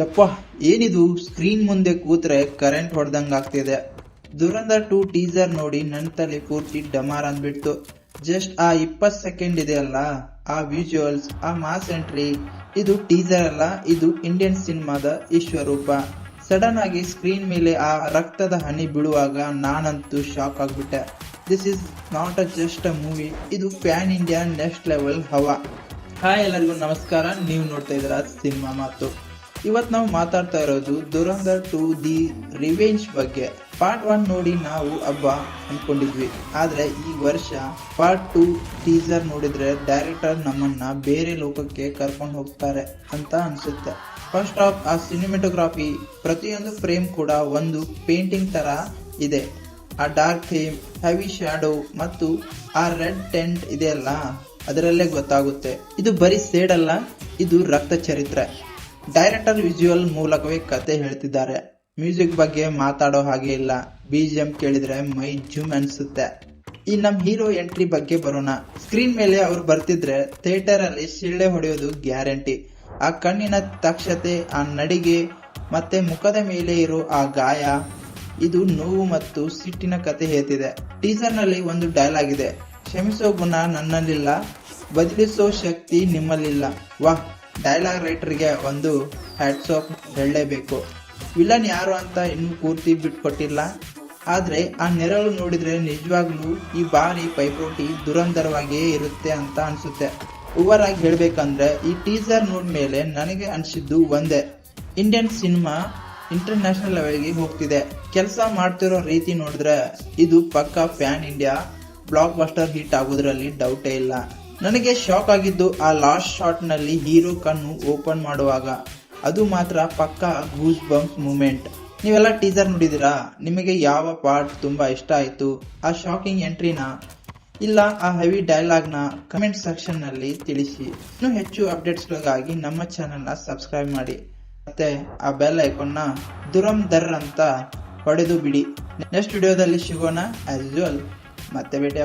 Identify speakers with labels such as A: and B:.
A: ಯಪ್ಪ, ಏನಿದು? ಸ್ಕ್ರೀನ್ ಮುಂದೆ ಕೂತ್ರೆ ಕರೆಂಟ್ ಹೊಡೆದಂಗೆ ಆಗ್ತಿದೆ. ದುರಂಧರ್ ಟೂ ಟೀಸರ್ ನೋಡಿ ನನ್ನ ತಲೆ ಪೂರ್ತಿ ಡಮಾರ್ ಅಂದ್ಬಿಡ್ತು. ಜಸ್ಟ್ ಆ ಇಪ್ಪತ್ ಸೆಕೆಂಡ್ ಇದೆಯಲ್ಲ ಆ ವಿಜುವಲ್ಸ್ ಆ ಮಾಸ್ ಎಂಟ್ರಿ ಇದು ಟೀಸರ್ ಅಲ್ಲ, ಇದು ಇಂಡಿಯನ್ ಸಿನಿಮಾದ ಈಶ್ವರೂಪ ಸಡನ್ ಆಗಿ ಸ್ಕ್ರೀನ್ ಮೇಲೆ ಆ ರಕ್ತದ ಹನಿ ಬೀಳುವಾಗ ನಾನಂತೂ ಶಾಕ್ ಆಗ್ಬಿಟ್ಟೆ. This is not a just a movie ಇದು ಪ್ಯಾನ್ ಇಂಡಿಯಾ ನೆಕ್ಸ್ಟ್ ಲೆವೆಲ್ ಹವಾ. ಹಾಯ್ ಎಲ್ಲರಿಗೂ ನಮಸ್ಕಾರ, ನೀವು ನೋಡ್ತಾ ಇದ್ದೀರಾ ಸಿನಿಮಾ ಮಾತು. ಇವತ್ ನಾವು ಮಾತಾಡ್ತಾ ಇರೋದು ದುರಂಧರ್ ಟು ದಿ ರಿವೆಂಜ್ ಬಗ್ಗೆ. ಪಾರ್ಟ್ ಒನ್ ನೋಡಿ ನಾವು ಹಬ್ಬ ಅನ್ಕೊಂಡಿದ್ವಿ. ಆದ್ರೆ ಈ ವರ್ಷ ಪಾರ್ಟ್ ಟು ಟೀಸರ್ ನೋಡಿದ್ರೆ ಡೈರೆಕ್ಟರ್ ನಮ್ಮನ್ನ ಬೇರೆ ಲೋಕಕ್ಕೆ ಕರ್ಕೊಂಡು ಹೋಗ್ತಾರೆ ಅಂತ ಅನ್ಸುತ್ತೆ. ಫಸ್ಟ್ ಆಫ್ ಆ ಸಿನಿಮೆಟೋಗ್ರಾಫಿ, ಪ್ರತಿಯೊಂದು ಫ್ರೇಮ್ ಕೂಡ ಒಂದು ಪೇಂಟಿಂಗ್ ತರ ಇದೆ. ಆ ಡಾರ್ಕ್ ಥೀಮ್, ಹೆವಿ ಶ್ಯಾಡೋ ಮತ್ತು ಆ ರೆಡ್ ಟೆಂಟ್ ಇದೆಯಲ್ಲ, ಅದರಲ್ಲೇ ಗೊತ್ತಾಗುತ್ತೆ. ಇದು ಬರೀ ಸೇಡ್ ಅಲ್ಲ ಇದು ರಕ್ತ ಚರಿತ್ರೆ. ಡೈರೆಕ್ಟರ್ ವಿಜುವಲ್ ಮೂಲಕವೇ ಕತೆ ಹೇಳ್ತಿದ್ದಾರೆ. ಮ್ಯೂಸಿಕ್ ಬಗ್ಗೆ ಮಾತಾಡೋ ಹಾಗೆ ಇಲ್ಲ. ಬಿಜಿಎಂ ಕೇಳಿದ್ರೆ ಮೈ ಜುಮ್ ಅನ್ಸುತ್ತೆ. ಈ ನಮ್ಮ ಹೀರೋ ಎಂಟ್ರಿ ಬಗ್ಗೆ ಬರೋಣ. ಸ್ಕ್ರೀನ್ ಮೇಲೆ ಅವ್ರು ಬರ್ತಿದ್ರೆ ಥಿಯೇಟರ್ ಅಲ್ಲಿ ಶಿಳ್ಳೆ ಹೊಡೆಯೋದು ಗ್ಯಾರಂಟಿ. ಆ ಕಣ್ಣಿನ ತಕ್ಷತೆ ಆ ನಡಿಗೆ, ಮತ್ತೆ ಮುಖದ ಮೇಲೆ ಇರೋ ಆ ಗಾಯ, ಇದು ನೋವು ಮತ್ತು ಸಿಟ್ಟಿನ ಕತೆ ಹೇಳ್ತಿದೆ. ಟೀಸರ್ನಲ್ಲಿ ಒಂದು ಡೈಲಾಗ್ ಇದೆ. ಕ್ಷಮಿಸೋ ಗುಣ ನನ್ನಲ್ಲಿಲ್ಲ. ಬದಲಿಸೋ ಶಕ್ತಿ ನಿಮ್ಮಲ್ಲಿಲ್ಲ. ವಾಹ್. ಡೈಲಾಗ್ ರೈಟರ್ಗೆ ಒಂದು ಹ್ಯಾಟ್ಸ್ ಆಫ್ ಹೇಳಲೇಬೇಕು. ವಿಲನ್ ಯಾರು ಅಂತ ಇನ್ನೂ ಪೂರ್ತಿ ಬಿಟ್ಕೊಟ್ಟಿಲ್ಲ. ಆದರೆ ಆ ನೆರಳು ನೋಡಿದರೆ ನಿಜವಾಗ್ಲೂ ಈ ಬಾರಿ ಪೈಪೋಟಿ ದುರಂಧರವಾಗಿಯೇ ಇರುತ್ತೆ ಅಂತ ಅನಿಸುತ್ತೆ. ಓವರ್ ಹೇಳ್ಬೇಕಂದ್ರೆ ಈ ಟೀಸರ್ ನೋಡ್ಮೇಲೆ ನನಗೆ ಅನಿಸಿದ್ದು ಒಂದೇ. ಇಂಡಿಯನ್ ಸಿನಿಮಾ ಇಂಟರ್ನ್ಯಾಷನಲ್ ಲೆವೆಲ್ಗೆ ಹೋಗ್ತಿದೆ. ಕೆಲಸ ಮಾಡ್ತಿರೋ ರೀತಿ ನೋಡಿದ್ರೆ ಇದು ಪಕ್ಕಾ pan India blockbuster hit ಆಗೋದ್ರಲ್ಲಿ ಡೌಟೇ ಇಲ್ಲ. ನನಗೆ ಶಾಕ್ ಆಗಿದ್ದು ಆ ಲಾಸ್ಟ್ ಶಾಟ್ನಲ್ಲಿ ಹೀರೋ ಕಣ್ಣು ಓಪನ್ ಮಾಡುವಾಗ. ಅದು ಮಾತ್ರ ಪಕ್ಕ ಗೂಸ್ ಬಂಪ್ಸ್ ಮೂಮೆಂಟ್. ನೀವೆಲ್ಲ ಟೀಸರ್ ನೋಡಿದಿರಾ ನಿಮಗೆ ಯಾವ ಪಾರ್ಟ್ ತುಂಬಾ ಇಷ್ಟ ಆಯ್ತು? ಆ ಶಾಕಿಂಗ್ ಎಂಟ್ರಿನ ಇಲ್ಲ, ಆ ಹೆವಿ ಡೈಲಾಗ್ನ ಕಮೆಂಟ್ ಸೆಕ್ಷನ್ನಲ್ಲಿ ತಿಳಿಸಿ. ಇನ್ನು ಹೆಚ್ಚು ಅಪ್ಡೇಟ್ಸ್ ಗಳಿಗಾಗಿ ನಮ್ಮ ಚಾನೆಲ್ನ ಸಬ್ಸ್ಕ್ರೈಬ್ ಮಾಡಿ. ಮತ್ತೆ ಆ ಬೆಲ್ ಐಕಾನ್ನ ದುರಂ ದರ್ ಅಂತ ಹೊಡೆದು ಬಿಡಿ. ನೆಕ್ಸ್ಟ್ ವಿಡಿಯೋದಲ್ಲಿ ಸಿಗೋಣ ಆಸ್ ಯೂಶುವಲ್ ಮತ್ತೆ ಭೇಟಿ